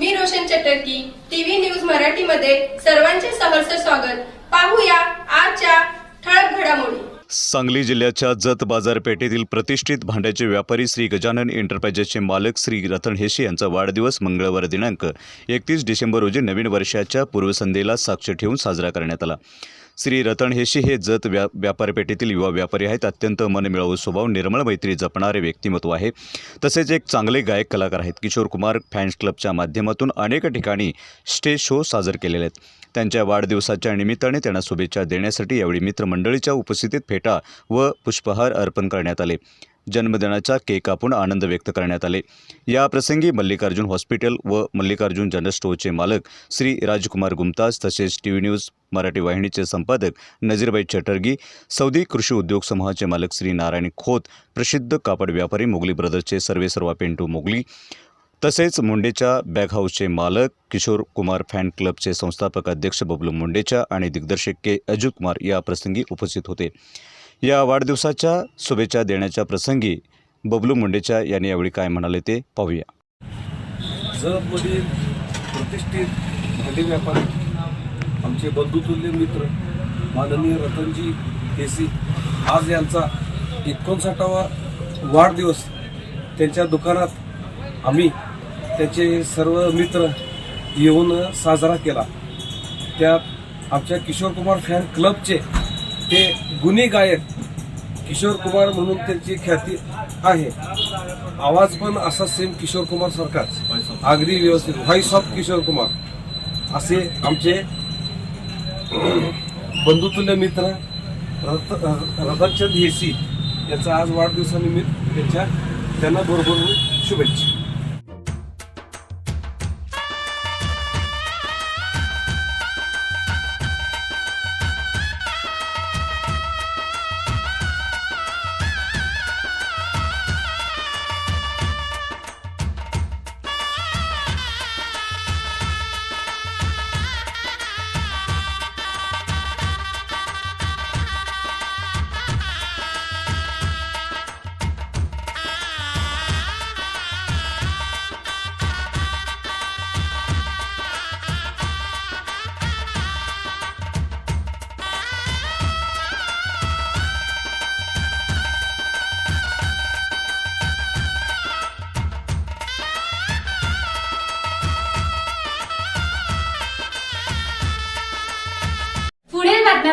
चटर्की TV news मराठीमध्ये सर्वांचे सहर्ष स्वागत. पाहूया आजच्या ठळक घडामोडी. सांगली जिल्ह्याच्या जत बाजारपेठेतील प्रतिष्ठित भांड्याचे व्यापारी श्री गजानन एंटरप्राइजेसचे मालक श्री रतन हेशे यांचा वाढदिवस मंगळवार दिनांक एकतीस डिसेंबर रोजी नवीन वर्षाच्या पूर्वसंध्येला साक्ष ठेवून साजरा करण्यात आला. श्री रतन हेशी हे जत व्या व्यापारपेठेतील युवा व्यापारी आहेत. अत्यंत मनमिळावू स्वभाव निर्मळ मैत्री जपणारे व्यक्तिमत्व आहे. तसेच एक चांगले गायक कलाकार आहेत. किशोर कुमार फॅन्स क्लबच्या माध्यमातून अनेक ठिकाणी स्टेज शो सादर केलेले आहेत. त्यांच्या वाढदिवसाच्या निमित्ताने त्यांना शुभेच्छा देण्यासाठी यावेळी मित्रमंडळीच्या उपस्थितीत फेटा व पुष्पहार अर्पण करण्यात आले. जन्मदिनाचा केक कापून आनंद व्यक्त करण्यात आले. या प्रसंगी मल्लिकार्जुन हॉस्पिटल व मल्लिकार्जुन जनरल स्टोअरचे मालक श्री राजकुमार गुमताज तसेच टी व्ही न्यूज मराठी वाहिनीचे संपादक नजीरबाई चटर्गी सौदी कृषी उद्योग समूहाचे मालक श्री नारायण खोत प्रसिद्ध कापड व्यापारी मोगली ब्रदर्सचे सर्वेसर्वा पेंटू मोगली तसेच मुंडेच्या बॅग हाऊसचे मालक किशोर कुमार फॅन क्लबचे संस्थापक अध्यक्ष बबलू मुंडेच्या आणि दिग्दर्शक के. अजित कुमार या प्रसंगी उपस्थित होते. या वाढदिवसाच्या शुभेच्छा देण्याच्या प्रसंगी बबलू मुंडेच्या यांनी यावेळी काय म्हणाले ते पाहूया. जगमधील प्रतिष्ठित भांडी व्यापारी आमचे बंधुतुल्य मित्र माननीय रतनजी केसी आज यांचा एकोणसाठावा वाढदिवस. त्यांच्या दुकानात आम्ही त्याचे सर्व मित्र येऊन साजरा केला. त्यात आमच्या किशोर कुमार फॅन क्लबचे ते गुणी गायक किशोर कुमार म्हणून त्यांची ख्याती आहे. आवाज पण असा सेम किशोर कुमार सारखाच. अगदी व्यवस्थित. Voice of Kishore Kumar. असे आमचे बंधुतुल्य मित्र रत रतनचंद हेसी याचा आज वाढदिवसानिमित्त त्यांच्या त्यांना बरोबर शुभेच्छा.